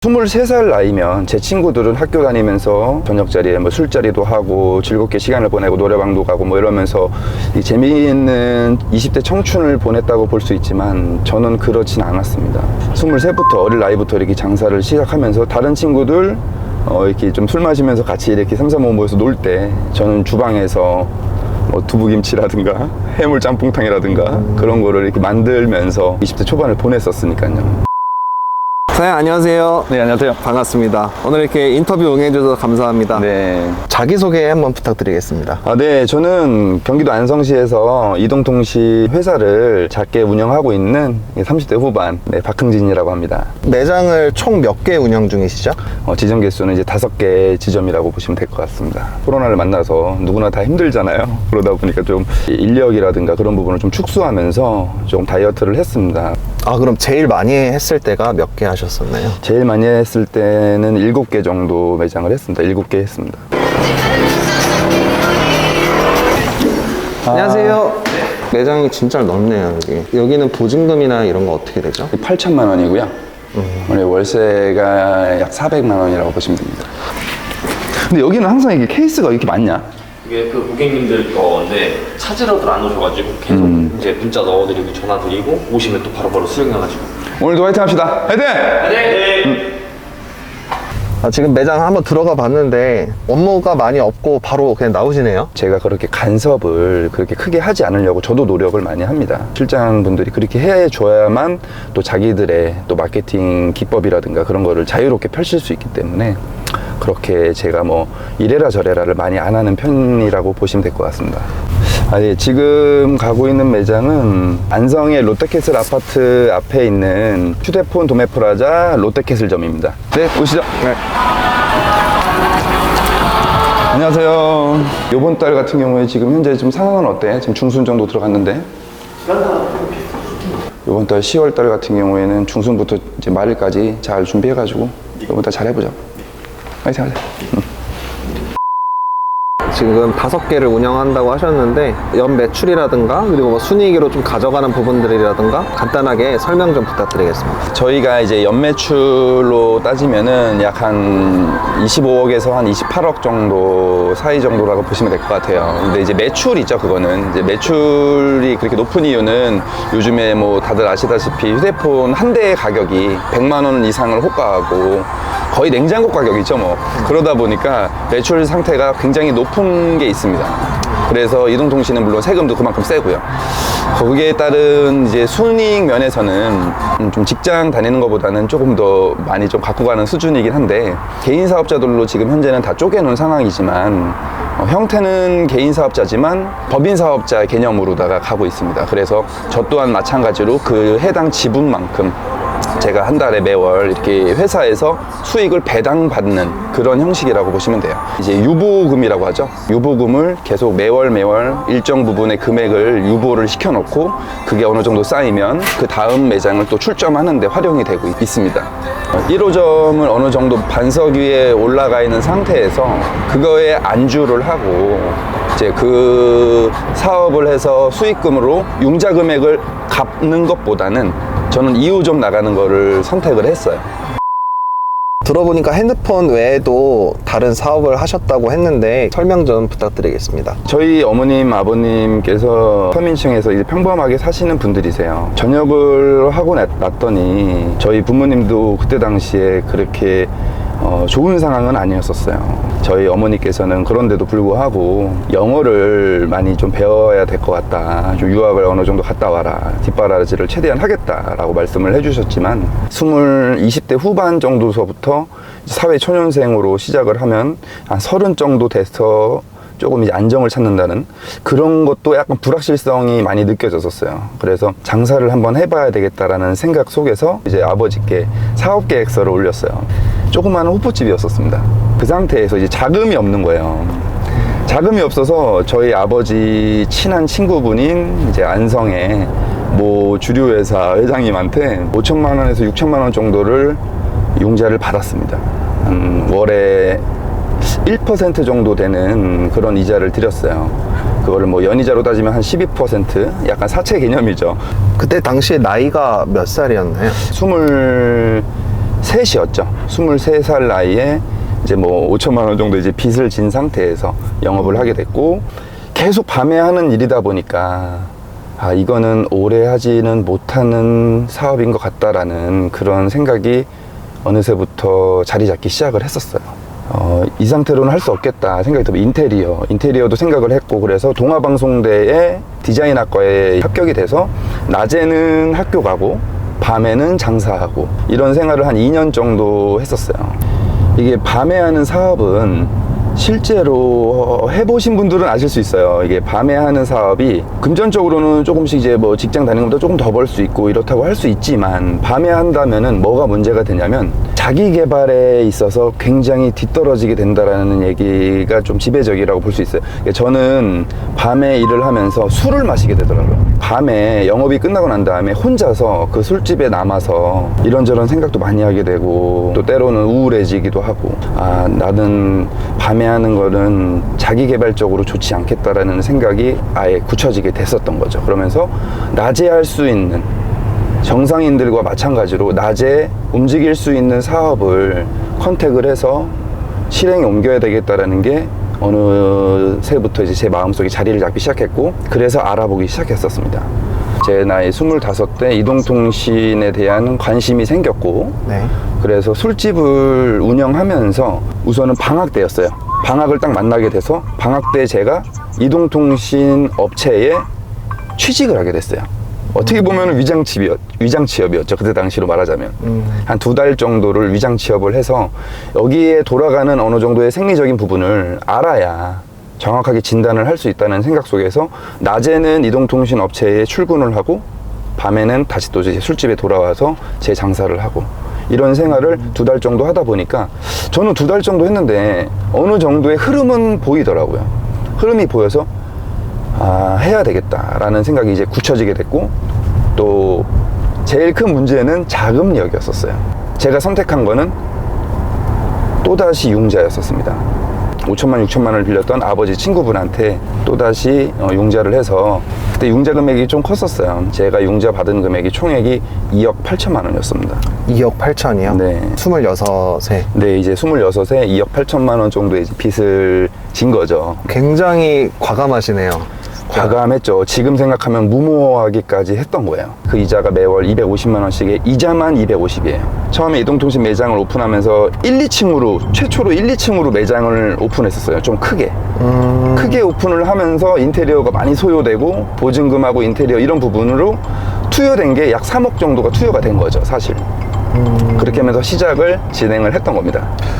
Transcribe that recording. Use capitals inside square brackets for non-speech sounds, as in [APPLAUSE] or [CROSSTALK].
23살 나이면 제 친구들은 학교 다니면서 저녁 자리에 뭐 술자리도 하고 즐겁게 시간을 보내고 노래방도 가고 뭐 이러면서 이 재미있는 20대 청춘을 보냈다고 볼 수 있지만 저는 그렇진 않았습니다. 23부터 어릴 나이부터 이렇게 장사를 시작하면서 다른 친구들 어, 이렇게 좀 술 마시면서 같이 이렇게 삼삼오오 모여서 놀 때 저는 주방에서 뭐 두부김치라든가 [LAUGHS] 해물 짬뽕탕이라든가 그런 거를 이렇게 만들면서 20대 초반을 보냈었으니까요. 사장님 안녕하세요. 네, 안녕하세요. 반갑습니다. 오늘 이렇게 인터뷰 응해주셔서 감사합니다. 네. 자기소개 한번 부탁드리겠습니다. 아, 네. 저는 경기도 안성시에서 이동통시 회사를 작게 운영하고 있는 30대 후반, 네, 박흥진이라고 합니다. 매장을 총 몇 개 운영 중이시죠? 어, 지점 개수는 이제 다섯 개 지점이라고 보시면 될 것 같습니다. 코로나를 만나서 누구나 다 힘들잖아요. [LAUGHS] 그러다 보니까 좀 인력이라든가 그런 부분을 좀 축소하면서 좀 다이어트를 했습니다. 아, 그럼 제일 많이 했을 때가 몇 개 하셨 었나요? 제일 많이 했을 때는 일곱 개 정도 매장을 했습니다. 일곱 개 했습니다. 안녕하세요. 매장이 진짜 넓네요, 여기. 여기는 보증금이나 이런 거 어떻게 되죠? 8천만 원이고요. 오늘 월세가 약 400만 원이라고 보시면 됩니다. 근데 여기는 항상 이게 케이스가 이렇게 많냐? 이게 그 고객님들 건데 찾으러 들 안 오셔가지고 계속 이제 문자 넣어드리고 전화 드리고 오시면 또 바로바로 수령해가지고 오늘도 화이팅 합시다. 화이팅! 네. 아, 지금 매장 한번 들어가 봤는데 업무가 많이 없고 바로 그냥 나오시네요. 제가 그렇게 간섭을 그렇게 크게 하지 않으려고 저도 노력을 많이 합니다. 실장분들이 그렇게 해줘야만 또 자기들의 또 마케팅 기법이라든가 그런 거를 자유롭게 펼칠 수 있기 때문에 그렇게 제가 뭐 이래라 저래라를 많이 안 하는 편이라고 보시면 될 것 같습니다. 아, 예, 지금 가고 있는 매장은 안성의 롯데캐슬 아파트 앞에 있는 휴대폰 도매 프라자 롯데캐슬점입니다. 네, 오시죠. 네. 안녕하세요. 이번 달 같은 경우에 지금 현재 좀 상황은 어때? 지금 중순 정도 들어갔는데. 이번 달 10월 달 같은 경우에는 중순부터 이제 말일까지 잘 준비해가지고 이번 달 잘 해보자. 화이팅 하자. 지금 다섯 개를 운영한다고 하셨는데 연 매출이라든가 그리고 뭐 순이익으로 좀 가져가는 부분들이라든가 간단하게 설명 좀 부탁드리겠습니다. 저희가 이제 연매출로 따지면은 약 한 25억에서 한 28억 정도 사이 정도라고 보시면 될 것 같아요. 근데 이제 매출 있죠, 그거는. 이제 매출이 그렇게 높은 이유는 요즘에 뭐 다들 아시다시피 휴대폰 한 대의 가격이 100만 원 이상을 호가하고 거의 냉장고 가격이죠, 뭐. 그러다 보니까 매출 상태가 굉장히 높은 게 있습니다. 그래서 이동통신은 물론 세금도 그만큼 세고요. 거기에 따른 이제 순이익 면에서는 음, 좀 직장 다니는 것보다는 조금 더 많이 좀 갖고 가는 수준이긴 한데 개인 사업자들로 지금 현재는 다 쪼개놓은 상황이지만 어, 형태는 개인 사업자지만 법인 사업자 개념으로다가 가고 있습니다. 그래서 저 또한 마찬가지로 그 해당 지분만큼 제가 한 달에 매월 이렇게 회사에서 수익을 배당받는 그런 형식이라고 보시면 돼요. 이제 유보금이라고 하죠. 유보금을 계속 매월 매월 일정 부분의 금액을 유보를 시켜놓고 그게 어느 정도 쌓이면 그 다음 매장을 또 출점하는데 활용이 되고 있- 있습니다. 1호점을 어느 정도 반석 위에 올라가 있는 상태에서 그거에 안주를 하고 이제 그 사업을 해서 수익금으로 융자 금액을 갚는 것보다는 저는 2호점 나가는 거를 선택을 했어요. 들어보니까 핸드폰 외에도 다른 사업을 하셨다고 했는데 설명 좀 부탁드리겠습니다. 저희 어머님, 아버님께서 서민층에서 이제 평범하게 사시는 분들이세요. 전역을 하고 났, 났더니 저희 부모님도 그때 당시에 그렇게 어, 좋은 상황은 아니었었어요. 저희 어머니께서는 그런데도 불구하고 영어를 많이 좀 배워야 될 것 같다. 좀 유학을 어느 정도 갔다 와라. 뒷바라지를 최대한 하겠다라고 말씀을 해주셨지만 20, 20대 후반 정도서부터 사회 초년생으로 시작을 하면 한 서른 정도 돼서 조금 이제 안정을 찾는다는 그런 것도 약간 불확실성이 많이 느껴졌었어요. 그래서 장사를 한번 해봐야 되겠다라는 생각 속에서 이제 아버지께 사업 계획서를 올렸어요. 조그마한 호프집이었었습니다. 그 상태에서 이제 자금이 없는 거예요. 자금이 없어서 저희 아버지 친한 친구분인 이제 안성의 뭐 주류 회사 회장님한테 5천만 원에서 6천만 원 정도를 융자를 받았습니다. 음, 월에 1% 정도 되는 그런 이자를 드렸어요. 그거를 뭐 연이자로 따지면 한 12% 약간 사채 개념이죠. 그때 당시에 나이가 몇 살이었나요? 스물 셋이었죠. 23살 나이에 이제 뭐 5천만 원 정도 이제 빚을 진 상태에서 영업을 하게 됐고 계속 밤에 하는 일이다 보니까 아 이거는 오래 하지는 못하는 사업인 것 같다라는 그런 생각이 어느새부터 자리 잡기 시작을 했었어요. 어, 이 상태로는 할 수 없겠다 생각이 들어 인테리어. 인테리어도 생각을 했고 그래서 동아방송대의 디자인학과에 합격이 돼서 낮에는 학교 가고 밤에는 장사하고 이런 생활을 한 2년 정도 했었어요. 이게 밤에 하는 사업은 실제로 해보신 분들은 아실 수 있어요. 이게 밤에 하는 사업이 금전적으로는 조금씩 이제 뭐 직장 다니는 것보다 조금 더 벌 수 있고 이렇다고 할 수 있지만 밤에 한다면은 뭐가 문제가 되냐면 자기 개발에 있어서 굉장히 뒤떨어지게 된다라는 얘기가 좀 지배적이라고 볼 수 있어요. 저는 밤에 일을 하면서 술을 마시게 되더라고요. 밤에 영업이 끝나고 난 다음에 혼자서 그 술집에 남아서 이런저런 생각도 많이 하게 되고 또 때로는 우울해지기도 하고 아 나는 밤에 하는 거는 자기 개발적으로 좋지 않겠다라는 생각이 아예 굳혀지게 됐었던 거죠. 그러면서 낮에 할 수 있는 정상인들과 마찬가지로 낮에 움직일 수 있는 사업을 컨택을 해서 실행에 옮겨야 되겠다라는 게 어느 새부터 이제 제 마음속에 자리를 잡기 시작했고 그래서 알아보기 시작했었습니다. 제 나이 25대 이동통신에 대한 관심이 생겼고 네. 그래서 술집을 운영하면서 우선은 방학 때였어요. 방학을 딱 만나게 돼서 방학 때 제가 이동통신 업체에 취직을 하게 됐어요. 어떻게 보면 위장 취업, 위장 취업이었죠. 그때 당시로 말하자면 한두 달 정도를 위장 취업을 해서 여기에 돌아가는 어느 정도의 생리적인 부분을 알아야 정확하게 진단을 할 수 있다는 생각 속에서 낮에는 이동통신 업체에 출근을 하고 밤에는 다시 또 이제 술집에 돌아와서 제 장사를 하고 이런 생활을 두 달 정도 하다 보니까 저는 두 달 정도 했는데 어느 정도의 흐름은 보이더라고요. 흐름이 보여서 아, 해야 되겠다라는 생각이 이제 굳혀지게 됐고 또 제일 큰 문제는 자금력이었었어요. 제가 선택한 거는 또다시 융자였었습니다. 5천만, 6천만 원을 빌렸던 아버지 친구분한테 또다시 어, 융자를 해서 그때 융자 금액이 좀 컸었어요. 제가 융자 받은 금액이 총액이 2억 8천만 원이었습니다. 2억 8천이요? 네. 26세. 네, 이제 26에 2억 8천만 원 정도의 빚을 진 거죠. 굉장히 과감하시네요. 과감했죠. 지금 생각하면 무모하기까지 했던 거예요. 그 이자가 매월 250만 원씩에 이자만 250이에요. 처음에 이동통신 매장을 오픈하면서 1, 2층으로 최초로 1, 2층으로 매장을 오픈했었어요. 좀 크게. 음, 크게 오픈을 하면서 인테리어가 많이 소요되고 보증금하고 인테리어 이런 부분으로 투여된 게 약 3억 정도가 투여가 된 거죠, 사실. 그렇게 하면서 시작을 진행을 했던 겁니다.